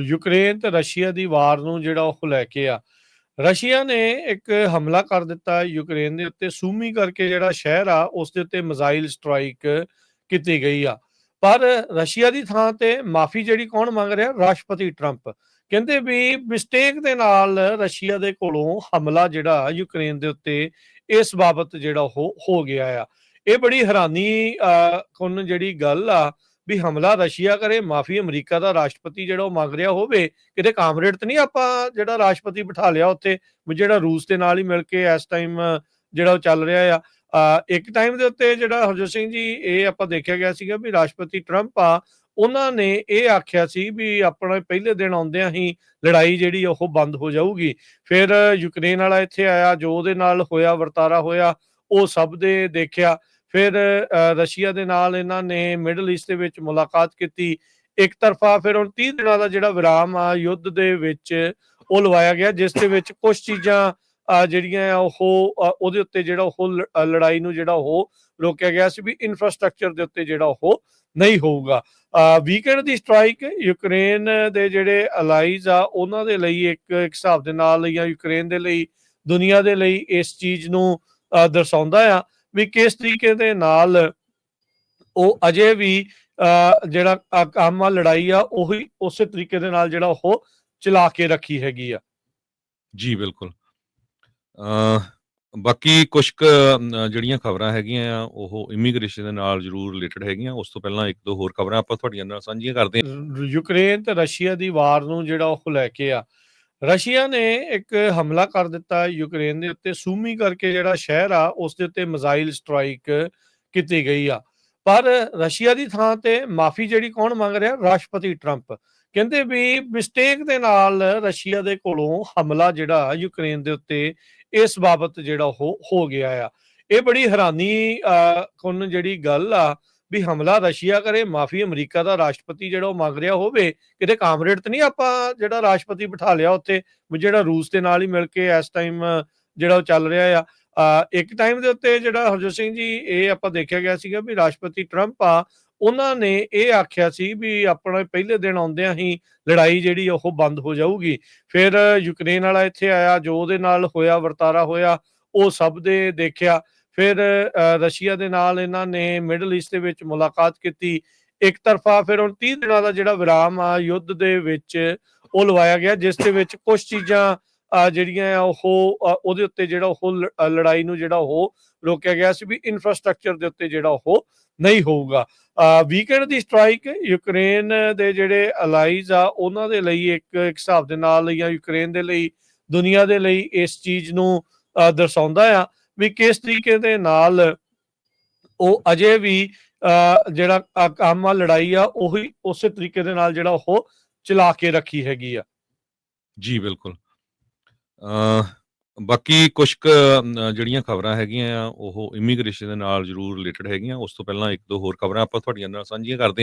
Ukraine ਤੇ Russia ਦੀ ਵਾਰ ਨੂੰ ਜਿਹੜਾ ਉਹ ਲੈ ਕੇ ਆ। ਰਸ਼ੀਆ ਨੇ ਇੱਕ ਹਮਲਾ ਕਰ ਦਿੱਤਾ ਯੂਕਰੇਨ ਦੇ ਉੱਤੇ। ਸੂਮੀ ਕਰਕੇ ਜਿਹੜਾ ਸ਼ਹਿਰ ਆ ਉਸ ਦੇ ਉੱਤੇ ਮਿਜ਼ਾਈਲ ਸਟ੍ਰਾਈਕ ਕੀਤੀ ਗਈ ਆ। ਪਰ ਰਸ਼ੀਆ ਦੀ ਥਾਂ ਤੇ ਮਾਫੀ ਜਿਹੜੀ ਕੌਣ ਮੰਗ ਰਿਹਾ? ਰਾਸ਼ਟਰਪਤੀ ਟਰੰਪ। ਕਹਿੰਦੇ ਵੀ ਮਿਸਟੇਕ ਦੇ ਨਾਲ ਰਸ਼ੀਆ ਦੇ ਕੋਲੋਂ ਹਮਲਾ ਜਿਹੜਾ ਯੂਕਰੇਨ ਦੇ ਉੱਤੇ ਇਸ ਬਾਬਤ ਜਿਹੜਾ ਉਹ ਹੋ ਗਿਆ ਆ। ਇਹ ਬੜੀ ਹੈਰਾਨੀ ਅਹ, ਜਿਹੜੀ ਗੱਲ ਆ ਵੀ ਹਮਲਾ ਰਸ਼ੀਆ ਕਰੇ, ਮਾਫੀ ਅਮਰੀਕਾ ਦਾ ਰਾਸ਼ਟਰਪਤੀ ਜਿਹੜਾ ਉਹ ਮੰਗ ਰਿਹਾ ਹੋਵੇ, ਕਿਤੇ ਕਾਮਰੇਡ ਤੇ ਨਹੀਂ ਆਪਾਂ ਜਿਹੜਾ ਰਾਸ਼ਟਰਪਤੀ ਬਿਠਾ ਲਿਆ ਉੱਥੇ, ਵੀ ਜਿਹੜਾ ਰੂਸ ਦੇ ਨਾਲ ਹੀ ਮਿਲ ਕੇ ਇਸ ਟਾਈਮ ਜਿਹੜਾ ਉਹ ਚੱਲ ਰਿਹਾ ਆ। ਇੱਕ ਟਾਈਮ ਦੇ ਉੱਤੇ ਜਿਹੜਾ ਹਰਜੋਤ ਸਿੰਘ ਜੀ, ਇਹ ਆਪਾਂ ਦੇਖਿਆ ਗਿਆ ਸੀਗਾ ਵੀ ਰਾਸ਼ਟਰਪਤੀ ਟਰੰਪ ਆ, ਉਹਨਾਂ ਨੇ ਇਹ ਆਖਿਆ ਸੀ ਵੀ ਆਪਣਾ ਪਹਿਲੇ ਦਿਨ ਆਉਂਦਿਆਂ ਹੀ ਲੜਾਈ ਜਿਹੜੀ ਉਹ ਬੰਦ ਹੋ ਜਾਊਗੀ। ਫਿਰ ਯੂਕਰੇਨ ਵਾਲਾ ਇੱਥੇ ਆਇਆ, ਜੋ ਉਹਦੇ ਨਾਲ ਹੋਇਆ, ਵਰਤਾਰਾ ਹੋਇਆ, ਉਹ ਸਭ ਦੇ ਦੇਖਿਆ। ਫਿਰ ਰਸ਼ੀਆ ਦੇ ਨਾਲ ਇਹਨਾਂ ਨੇ ਮਿਡਲ ਈਸਟ ਦੇ ਵਿੱਚ ਮੁਲਾਕਾਤ ਕੀਤੀ। ਇੱਕ ਤਰਫਾ ਫਿਰ ਹੁਣ 30 ਦਿਨਾਂ ਦਾ ਜਿਹੜਾ ਵਿਰਾਮ ਆ ਯੁੱਧ ਦੇ ਵਿੱਚ ਉਹ ਲਵਾਇਆ ਗਿਆ ਜਿਸ ਦੇ ਵਿੱਚ ਕੁਝ ਚੀਜ਼ਾਂ ਜਿਹੜੀਆਂ ਆ ਉਹ ਉਹਦੇ ਉੱਤੇ ਜਿਹੜਾ ਉਹ ਲੜਾਈ ਨੂੰ ਜਿਹੜਾ ਉਹ ਰੋਕਿਆ ਗਿਆ ਸੀ ਵੀ ਇਨਫਰਾਸਟ੍ਰਕਚਰ ਦੇ ਉੱਤੇ ਜਿਹੜਾ ਉਹ ਨਹੀਂ ਹੋਊਗਾ। ਵੀਕਐਂਡ ਦੀ ਸਟ੍ਰਾਈਕ ਯੂਕਰੇਨ ਦੇ ਜਿਹੜੇ ਅਲਾਈਜ਼ ਆ ਉਹਨਾਂ ਦੇ ਲਈ ਇੱਕ ਇੱਕ ਹਿਸਾਬ ਦੇ ਨਾਲ ਜਾਂ ਯੂਕਰੇਨ ਦੇ ਲਈ ਦੁਨੀਆ ਦੇ ਲਈ ਇਸ ਚੀਜ਼ ਨੂੰ ਅ, ਦਰਸਾਉਂਦਾ ਆ। ਵੀ ਕਿਸ ਤਰੀਕੇ ਦੇ ਨਾਲ ਉਹ ਅਜੇ ਵੀ ਜਿਹੜਾ ਕੰਮ ਆ ਲੜਾਈ ਆ ਉਹੀ ਉਸੇ ਤਰੀਕੇ ਦੇ ਨਾਲ ਜਿਹੜਾ ਉਹ ਚਲਾ ਕੇ ਰੱਖੀ ਹੈਗੀ ਆ। ਜੀ ਬਿਲਕੁਲ। ਅ ਬਾਕੀ ਕੁਝ ਜਿਹੜੀਆਂ ਖਬਰਾਂ ਹੈਗੀਆਂ ਆ ਉਹ ਇਮੀਗ੍ਰੇਸ਼ਨ ਦੇ ਨਾਲ ਜ਼ਰੂਰ ਰਿਲੇਟਡ ਹੈਗੀਆਂ। ਉਸ ਤੋਂ ਪਹਿਲਾਂ ਇੱਕ ਦੋ ਹੋਰ ਖਬਰਾਂ ਆਪਾਂ ਤੁਹਾਡੀਆਂ ਨਾਲ ਸਾਂਝੀਆਂ ਕਰਦੇ ਹਾਂ। ਯੂਕਰੇਨ ਤੇ ਰਸ਼ੀਆ ਦੀ ਵਾਰ ਨੂੰ ਜਿਹੜਾ ਉਹ ਲੈ ਕੇ ਆ ਰਸ਼ੀਆ ਨੇ ਇੱਕ ਹਮਲਾ ਕਰ ਦਿੱਤਾ ਯੂਕਰੇਨ ਦੇ ਉੱਤੇ ਸੂਮੀ ਕਰਕੇ ਜਿਹੜਾ ਸ਼ਹਿਰ ਆ ਉਸ ਦੇ ਉੱਤੇ ਮਿਜ਼ਾਈਲ ਸਟ੍ਰਾਈਕ ਕੀਤੀ ਗਈ ਆ। ਪਰ ਰਸ਼ੀਆ ਦੀ ਥਾਂ ਤੇ ਮਾਫੀ ਜਿਹੜੀ ਕੌਣ ਮੰਗ ਰਿਹਾ? ਰਾਸ਼ਟਰਪਤੀ ਟਰੰਪ। ਕਹਿੰਦੇ ਵੀ ਮਿਸਟੇਕ ਦੇ ਨਾਲ ਰਸ਼ੀਆ ਦੇ ਕੋਲੋਂ ਹਮਲਾ ਜਿਹੜਾ ਯੂਕਰੇਨ ਦੇ ਉੱਤੇ ਇਸ ਬਾਬਤ ਜਿਹੜਾ ਉਹ ਹੋ ਗਿਆ ਆ। ਇਹ ਬੜੀ ਹੈਰਾਨੀ ਅਹ, ਜਿਹੜੀ ਗੱਲ ਆ ਵੀ ਹਮਲਾ ਰਸ਼ੀਆ ਕਰੇ, ਮਾਫੀ ਅਮਰੀਕਾ ਦਾ ਰਾਸ਼ਟਰਪਤੀ ਜਿਹੜਾ ਉਹ ਮੰਗ ਰਿਹਾ ਹੋਵੇ, ਕਿਤੇ ਕਾਮਰੇਡ ਤੇ ਨਹੀਂ ਆਪਾਂ ਜਿਹੜਾ ਰਾਸ਼ਟਰਪਤੀ ਬਿਠਾ ਲਿਆ ਉੱਥੇ, ਵੀ ਜਿਹੜਾ ਰੂਸ ਦੇ ਨਾਲ ਹੀ ਮਿਲ ਕੇ ਇਸ ਟਾਈਮ ਜਿਹੜਾ ਉਹ ਚੱਲ ਰਿਹਾ ਆ। ਇੱਕ ਟਾਈਮ ਦੇ ਉੱਤੇ ਜਿਹੜਾ ਹਰਜੋਤ ਸਿੰਘ ਜੀ, ਇਹ ਆਪਾਂ ਦੇਖਿਆ ਗਿਆ ਸੀਗਾ ਵੀ ਰਾਸ਼ਟਰਪਤੀ ਟਰੰਪ ਆ, ਉਹਨਾਂ ਨੇ ਇਹ ਆਖਿਆ ਸੀ ਵੀ ਆਪਣਾ ਪਹਿਲੇ ਦਿਨ ਆਉਂਦਿਆਂ ਹੀ ਲੜਾਈ ਜਿਹੜੀ ਉਹ ਬੰਦ ਹੋ ਜਾਊਗੀ। ਫਿਰ ਯੂਕਰੇਨ ਵਾਲਾ ਇੱਥੇ ਆਇਆ, ਜੋ ਉਹਦੇ ਨਾਲ ਹੋਇਆ, ਵਰਤਾਰਾ ਹੋਇਆ, ਉਹ ਸਭ ਦੇ ਦੇਖਿਆ। ਫਿਰ ਰਸ਼ੀਆ ਦੇ ਨਾਲ ਇਹਨਾਂ ਨੇ ਮਿਡਲ ਈਸਟ ਦੇ ਵਿੱਚ ਮੁਲਾਕਾਤ ਕੀਤੀ। ਇੱਕ ਤਰਫਾ ਫਿਰ ਹੁਣ 30 ਦਿਨਾਂ ਦਾ ਜਿਹੜਾ ਵਿਰਾਮ ਆ ਯੁੱਧ ਦੇ ਵਿੱਚ ਉਹ ਲਵਾਇਆ ਗਿਆ ਜਿਸ ਦੇ ਵਿੱਚ ਕੁਝ ਚੀਜ਼ਾਂ ਜਿਹੜੀਆਂ ਆ ਉਹ ਉਹਦੇ ਉੱਤੇ ਜਿਹੜਾ ਉਹ ਲੜਾਈ ਨੂੰ ਜਿਹੜਾ ਉਹ ਰੋਕਿਆ ਗਿਆ ਸੀ ਵੀ ਇਨਫਰਾਸਟ੍ਰਕਚਰ ਦੇ ਉੱਤੇ ਜਿਹੜਾ ਉਹ ਨਹੀਂ ਹੋਊਗਾ। ਵੀਕਐਂਡ ਦੀ ਸਟ੍ਰਾਈਕ ਯੂਕਰੇਨ ਦੇ ਜਿਹੜੇ ਅਲਾਈਜ਼ ਆ ਉਹਨਾਂ ਦੇ ਲਈ ਇੱਕ ਇੱਕ ਹਿਸਾਬ ਦੇ ਨਾਲ ਜਾਂ ਯੂਕਰੇਨ ਦੇ ਲਈ ਦੁਨੀਆ ਦੇ ਲਈ ਇਸ ਚੀਜ਼ ਨੂੰ ਅ, ਦਰਸਾਉਂਦਾ ਆ। ਵੀ ਕਿਸ ਤਰੀਕੇ ਦੇ ਨਾਲ ਉਹ ਅਜੇ ਵੀ ਅ, ਜਿਹੜਾ ਕੰਮ ਆ ਲੜਾਈ ਆ ਉਹੀ ਉਸੇ ਤਰੀਕੇ ਦੇ ਨਾਲ ਜਿਹੜਾ ਉਹ ਚਲਾ ਕੇ ਰੱਖੀ ਹੈਗੀ ਆ। ਜੀ ਬਿਲਕੁਲ। ਅ ਬਾਕੀ ਕੁਝ ਕੁ, ਜਿਹੜੀਆਂ ਖਬਰਾਂ ਹੈਗੀਆਂ ਆ ਉਹ ਇਮੀਗ੍ਰੇਸ਼ਨ ਦੇ ਨਾਲ ਜ਼ਰੂਰ ਰਿਲੇਟਡ ਹੈਗੀਆਂ। ਉਸ ਤੋਂ ਪਹਿਲਾਂ ਇੱਕ ਦੋ ਹੋਰ ਖਬਰਾਂ ਆਪਾਂ ਤੁਹਾਡੀਆਂ ਨਾਲ ਸਾਂਝੀਆਂ ਕਰਦੇ